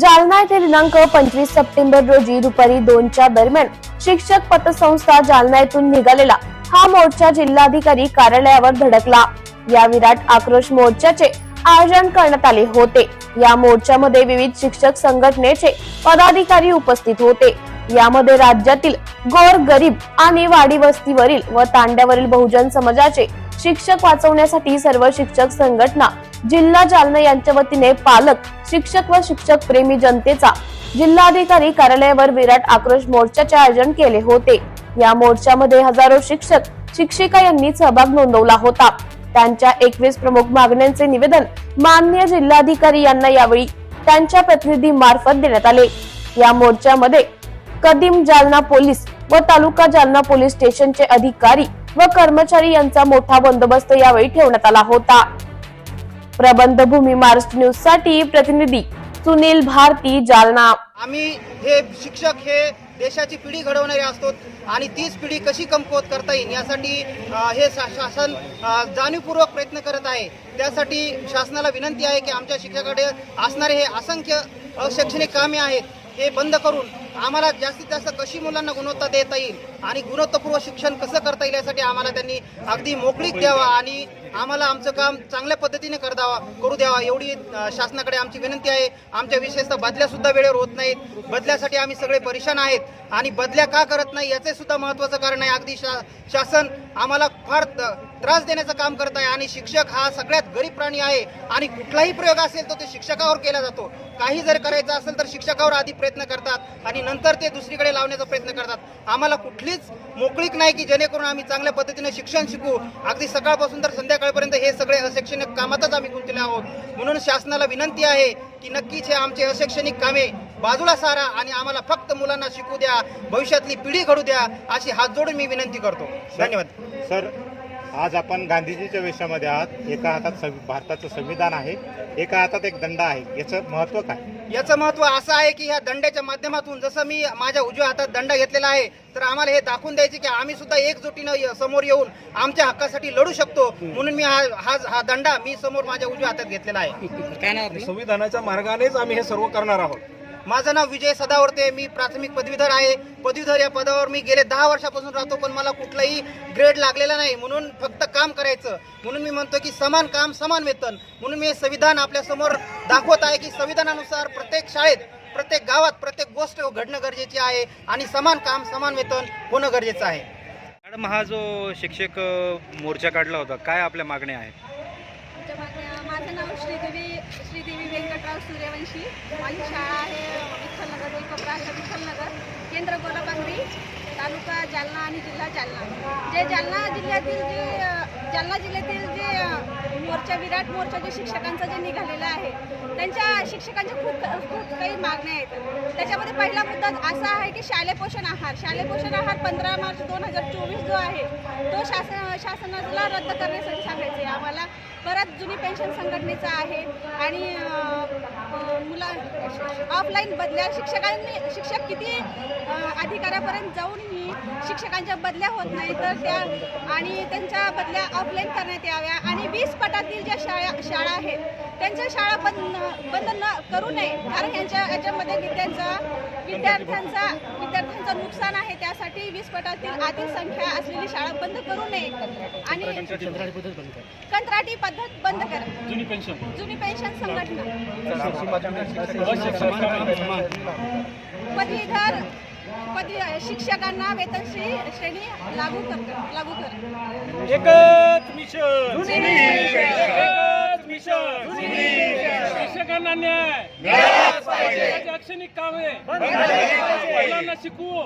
जालना येथे दिनांक पंचवीस सप्टेंबर रोजी दुपारी दोनच्या दरम्यान शिक्षक पतसंस्था जालना येथून निघालेला. हा मोर्चा जिल्हाधिकारी कार्यालयावर धडकला. या विराट आक्रोश मोर्चाचे आयोजन करण्यात आले होते. या मोर्चामध्ये विविध शिक्षक संघटनेचे पदाधिकारी उपस्थित होते. यामध्ये राज्यातील गोर गरीब आणि वाडी वस्तीवरील व तांड्यावरील बहुजन समाजाचे शिक्षक वाचवण्यासाठी सर्व शिक्षक संघटना जिल्हा जालना यांच्या वतीने पालक शिक्षक व शिक्षक प्रेमी जनतेचा जिल्हाधिकारी कार्यालयावर विराट आक्रोश मोर्चाचे आयोजन केले होते. या मोर्चामध्ये हजारो शिक्षक शिक्षिका यांनी सहभाग नोंदवला होता. त्यांच्या एकवीस प्रमुख मागण्यांचे निवेदन माननीय जिल्हाधिकारी यांना यावेळी त्यांच्या प्रतिनिधी मार्फत देण्यात आले. या मोर्चामध्ये कदीम जालना पोलीस व तालुका जालना पोलीस स्टेशनचे अधिकारी व कर्मचारी यांचा मोठा बंदोबस्त यावेळी ठेवण्यात आला होता. प्रबंध भूमी महाराष्ट्र न्यूजसाठी प्रतिनिधी सुनील भारती जालना. आम्ही हे शिक्षक हे देशाची पिढी घडवणारे असतो आणि तीच पिढी कशी कमकुवत करता येईल यासाठी हे शासन जाणीवपूर्वक प्रयत्न करत आहे. त्यासाठी शासनाला विनंती आहे की आमच्या शिक्षकाकडे असणारे हे असंख्य शैक्षणिक कामे आहेत हे बंद करून आम्हाला जास्तीत जास्त कशी मुलांना गुणवत्ता देता येईल? आणि गुणवत्तापूर्व शिक्षण कसं करता येईल यासाठी आम्हाला त्यांनी अगदी मोकळीक द्यावा आणि आम्हाला आमचं काम चांगल्या पद्धतीने कर द्यावा करू द्यावा. एवढी शासनाकडे आमची विनंती आहे. आमच्या विशेषतः बदल्या सुद्धा वेळेवर होत नाहीत. बदल्यासाठी आम्ही सगळे परेशान आहेत. आणि बदल्या का करत नाही याचे सुद्धा महत्त्वाचं कारण आहे. अगदी शा शासन आम्हाला फार त्रास देण्याचं काम करत आहे आणि शिक्षक हा सगळ्यात गरीब प्राणी आहे आणि कुठलाही प्रयोग असेल तर ते शिक्षकावर केला जातो. काही जर करायचं असेल तर शिक्षकावर आधी प्रयत्न करतात आणि नंतर ते दुसरीकडे लावण्याचा प्रयत्न करतात. आम्हाला कुठली कुठलीच मोकळीक नाही की जेणेकरून आम्ही चांगल्या पद्धतीने शिक्षण शिकू. अगदी सकाळपासून तर संध्याकाळपर्यंत हे सगळे अशैक्षणिक कामातच आम्ही गुंतले आहोत. म्हणून शासनाला विनंती आहे की नक्कीच हे आमचे अशैक्षणिक कामे बाजूला सारा आणि आम्हाला फक्त मुलांना शिकू द्या. भविष्यातली पिढी घडू द्या अशी हात जोडून मी विनंती करतो. धन्यवाद. सर आज आपण गांधीजीच्या वेशामध्ये आहात. एका हातात संवि- भारताचं संविधान आहे. एका हातात एक दंड आहे. याचं महत्त्व काय? याचं महत्त्व असं आहे की ह्या दंड्याच्या माध्यमातून जसं मी माझ्या उजव्या हातात दंड घेतलेला आहे तर आम्हाला हे दाखवून द्यायचे की आम्ही सुद्धा एकजुटीनं य- समोर येऊन आमच्या हक्कासाठी लढू शकतो. म्हणून मी हा हा हा दंडा मी समोर माझ्या उजव्या हातात घेतलेला आहे. संविधानाच्या मार्गानेच आम्ही हे सर्व करणार आहोत. माझं नाव विजय सदावर्ते मी प्राथमिक पदवीधर आहे. पदवीधर या पदावर मी गेले दहा वर्षापासून राहतो पण मला कुठलाही ग्रेड लागलेला नाही. म्हणून फक्त काम करायचं. म्हणून मी म्हणतो की समान काम समान वेतन. म्हणून मी हे संविधान आपल्यासमोर दाखवत आहे की संविधानानुसार प्रत्येक शाळेत प्रत्येक गावात प्रत्येक गोष्ट घडणं गरजेची आहे आणि समान काम समान वेतन होणं गरजेचं आहे. मॅडम हा जो शिक्षक मोर्चा काढला होता काय आपल्या मागण्या आहेत आमच्या मागण्या माझं नाव श्रीदेवी श्रीदेवी व्यंकटराव सूर्यवंशी माझी शाळा आहे विठ्ठलनगर एकपरा विठ्ठलनगर केंद्र गोलाबांगरी तालुका जालना आणि जिल्हा जालना. जे जालना जिल्ह्यातील जे जालना जिल्ह्यातील जे मोर्चा विराट मोर्चा जे शिक्षकांचं जे निघालेला आहे त्यांच्या शिक्षकांच्या खूप खूप काही मागण्या आहेत. त्याच्यामध्ये पहिला मुद्दा असा आहे की शालेय पोषण आहार. शालेय पोषण आहार पंधरा मार्च दोन हजार चोवीस जो आहे तो शासन शासनाला रद्द करण्यासाठी सांगायचं आहे. आम्हाला परत जुनी पेन्शन संघटनेचा आहे आणि मुला ऑफलाईन बदल्या शिक्षकांनी शिक्षक किती अधिकाऱ्यापर्यंत जाऊनही शिक्षकांच्या बदल्या होत नाही तर त्या आणि त्यांच्या बदल्या ऑफलाईन करण्यात याव्या आणि वीस पट पटातील ज्या शाळा शाळा आहेत त्यांच्या शाळा बंद बंद न करू नये. कारण यांच्या याच्यामध्ये विद्यांचा विद्यार्थ्यांचा विद्यार्थ्यांचं नुकसान आहे. त्यासाठी वीस पटातील अधिक संख्या असलेली शाळा बंद करू नये. आणि कंत्राटी पद्धत बंद करा. जुनी पेन्शन. जुनी पेन्शन संघटना. पदवीधर पदवी शिक्षकांना वेतनश्री श्रेणी लागू कर लागू करा. एकच मिशन. एकच मिशन. शिक्षकांना न्याय. शैक्षणिक कामे मुलांना शिकवू.